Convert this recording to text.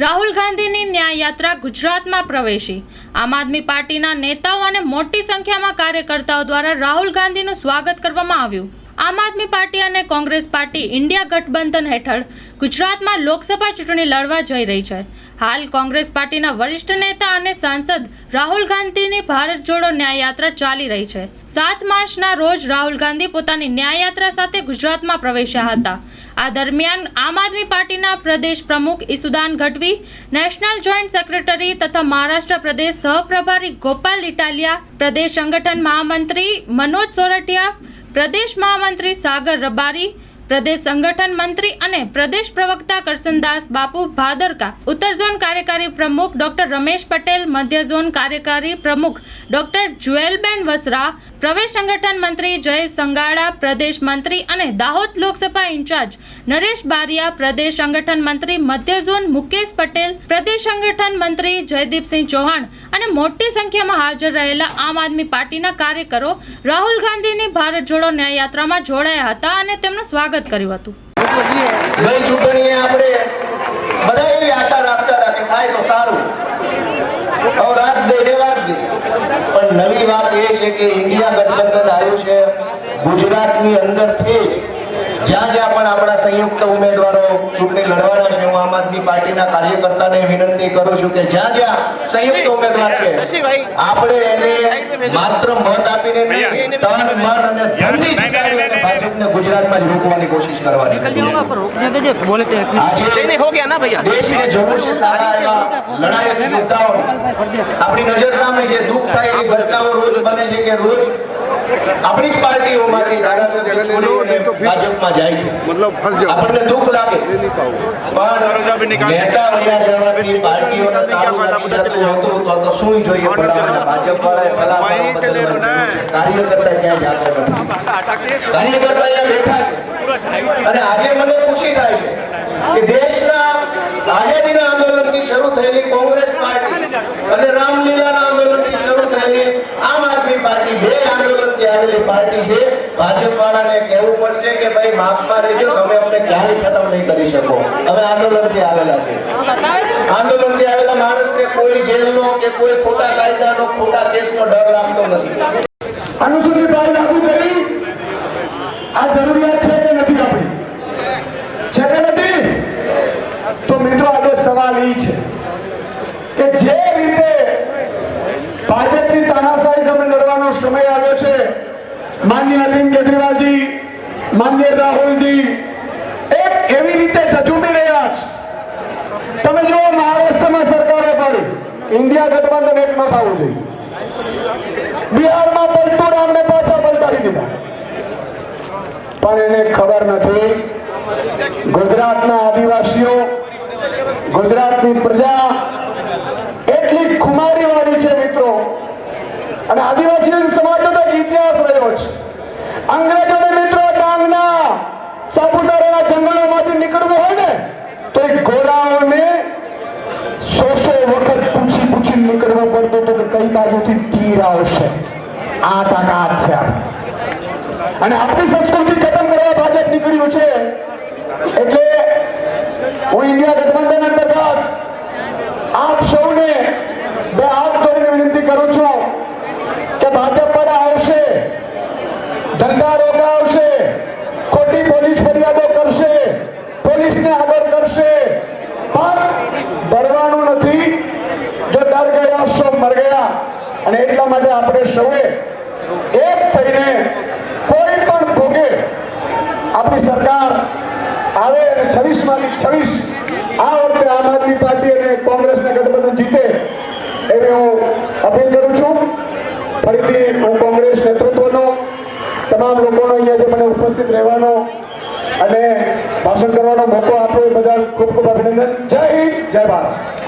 રાહુલ ગાંધીની ન્યાય યાત્રા ગુજરાતમાં પ્રવેશી. આમ આદમી પાર્ટીના નેતાઓ અને મોટી સંખ્યામાં કાર્યકર્તાઓ દ્વારા રાહુલ ગાંધીનું સ્વાગત કરવામાં આવ્યું. આમ આદમી પાર્ટી અને કોંગ્રેસ પાર્ટી ઇન્ડિયા ગઠબંધન હેઠળ ગુજરાતમાં લોકસભા ચૂંટણી લડવા જઈ રહી છે. હાલ કોંગ્રેસ પાર્ટીના વરિષ્ઠ નેતા અને સાંસદ રાહુલ ગાંધીની ભારત જોડો ન્યાયયાત્રા ચાલી રહી છે. સાત માર્ચના રોજ રાહુલ ગાંધી પોતાની ન્યાય યાત્રા સાથે ગુજરાતમાં પ્રવેશ્યા હતા. આ દરમિયાન આમ આદમી પાર્ટીના પ્રદેશ પ્રમુખ Isudan Gadhvi, national joint secretary તથા મહારાષ્ટ્ર પ્રદેશ સહપ્રભારી ગોપાલ ઇટાલિયા, પ્રદેશ સંગઠન મહામંત્રી મનોજ સોરઠિયા પ્રદેશ મહામંત્રી સાગર રબારી પ્રદેશ સંગઠન મંત્રી અને પ્રદેશ પ્રવક્તા કરસનદાસ બાપુ ભાદરકા, ઉત્તર ઝોન કાર્યકારી પ્રમુખ ડોક્ટર રમેશ પટેલ, મધ્ય ઝોન કાર્યકારી પ્રમુખ ડોક્ટર જ્વેલબેન વસરા, પ્રવેશ સંગઠન મંત્રી જય સંગાડા, પ્રદેશ મંત્રી અને દાહોદ લોકસભા ઇન્ચાર્જ નરેશ બારિયા, પ્રદેશ સંગઠન મંત્રી મધ્ય ઝોન મુકેશ પટેલ, પ્રદેશ સંગઠન મંત્રી જયદીપસિંહ ચૌહાણ અને મોટી સંખ્યામાં હાજર રહેલા આમ આદમી પાર્ટીના કાર્યકરો રાહુલ ગાંધીની ભારત જોડો ન્યાય યાત્રામાં જોડાયા હતા અને તેમનું સ્વાગત કર્યું હતું. ગઈ ચૂંટણીએ આપણે બધા એવી આશા રાખતા હતા કે થાય તો સારું. હવે રાત દે ને વાત દે. પણ નવી વાત એ છે કે ઇન્ડિયા ગઠબંધન આવ્યું છે, ગુજરાતની અંદરથી જ જ્યાં જ્યાં પણ આપણા સંયુક્ત ઉમેદવારો ચૂંટણી લડવાના છે હું આમ આદમી પાર્ટીના કાર્યકર્તાને વિનંતી કરું છું કે જ્યાં જ્યાં સંયુક્ત ઉમેદવાર છે આપણે એને માત્ર મત આપીને તન મન અને ધનથી ભાજપને ગુજરાતમાં જ રોકવાની કોશિશ કરવાની લડાયક યોદ્ધાઓ આપણી નજર સામે છે દુઃખ થાય એ ઘટનાઓ રોજ બને છે કે રોજ આપણી પાર્ટીઓમાંથી ધારાસભ્ય છોડીને ભાજપમાં જાય છે. મતલબ આપણને દુઃખ લાગે. પણ નેતા વયા જવાથી પાર્ટીઓના તારું જતું હતું તો તો શું જોઈએ પડાવવાના ભાજપ વાળાએ સલાહ કાર્યકર્તા ક્યાંય જાતો નથી. કાર્યકર્તા અહીંયા બેઠા છે. અને આજે મને ખુશી થાય છે કે દેશના આઝાદીના આંદોલનથી શરૂ થાય પાર્ટી છે ભાજપ વાળાને કહેવું પડશે કે ભાઈ, માફમાં રહેજો, તમે અમને ક્યારે ખતમ નહીં કરી શકો. અમે આંદોલનથી આવેલા છે. આંદોલનથી આવેલા માણસને કોઈ જેલનો કે કોઈ ખોટા કાયદાનો, ખોટા કેસનો ડર લાગતો નથી. અનુસૂચિત ભાઈ લાગુ કરી. આ જરૂરિયાત છે કે નથી આપણી? છે કે નથી? તો મિત્રો, આજે સવાલ એ છે કે જે રીતે ભાજપની તાનાશાહી સામે લડવાનો સમય આવ્યો છે માન્ય અરવિંદ કેજરીવાલજી, માન્ય રાહુલજી, એક એવી રીતે જજુમી રહ્યા છે તમે જો મહારાષ્ટ્રમાં સરકારે પાડી ઇન્ડિયા ગઠબંધન એક ન થવું જોઈએ. બિહારમાં પલટુરામને પાછા પલટાવી દીધા. પણ એને ખબર નથી, ગુજરાતના આદિવાસીઓ, ગુજરાતની પ્રજા એટલી ખુમારી વાળી છે મિત્રો. અને આદિવાસી સમાજનો તો એક ઇતિહાસ રહ્યો છે. અંગ્રેજોને મિત્રો ડાંગના સાપુતારાના જંગલોમાંથી નીકળવું હોય ને, તો એ ઘોડાઓને સો સો વખત પૂછી પૂછી નીકળવું પડતું હતું કે કઈ બાજુથી તીર આવશે. આ તાકાત છે. અને આપણી સંસ્કૃતિ ખતમ કરવા ભાજપ નીકળ્યું છે. એટલે હું ઇન્ડિયા ગઠબંધન અંતર્ગત આપ સૌને બે હાથ જોડીને વિનંતી કરું છું કે ભાજપ પર આવશે ધંધા રોકાવશે, ખોટી પોલીસ ફરિયાદો કરશે, પોલીસને આગળ કરશે. પણ ડરવાનું નથી. જો ડર ગયા સો મર ગયા. અને એટલા માટે આપણે સૌએ એક થઈને કોઈ પણ ભોગે, આપણી સરકાર આવે અને છવ્વીસમાંથી છવ્વીસ આ વખતે આમ આદમી પાર્ટી અને કોંગ્રેસના ગઠબંધન જીતે એવી હું અપીલ કરું છું. ફરીથી હું તમામ લોકોનો અહીંયા જે મને ઉપસ્થિત રહેવાનો અને ભાષણ કરવાનો મોકો આપ્યો એ બધા ખૂબ ખૂબ અભિનંદન. જય હિન્દ, જય ભારત.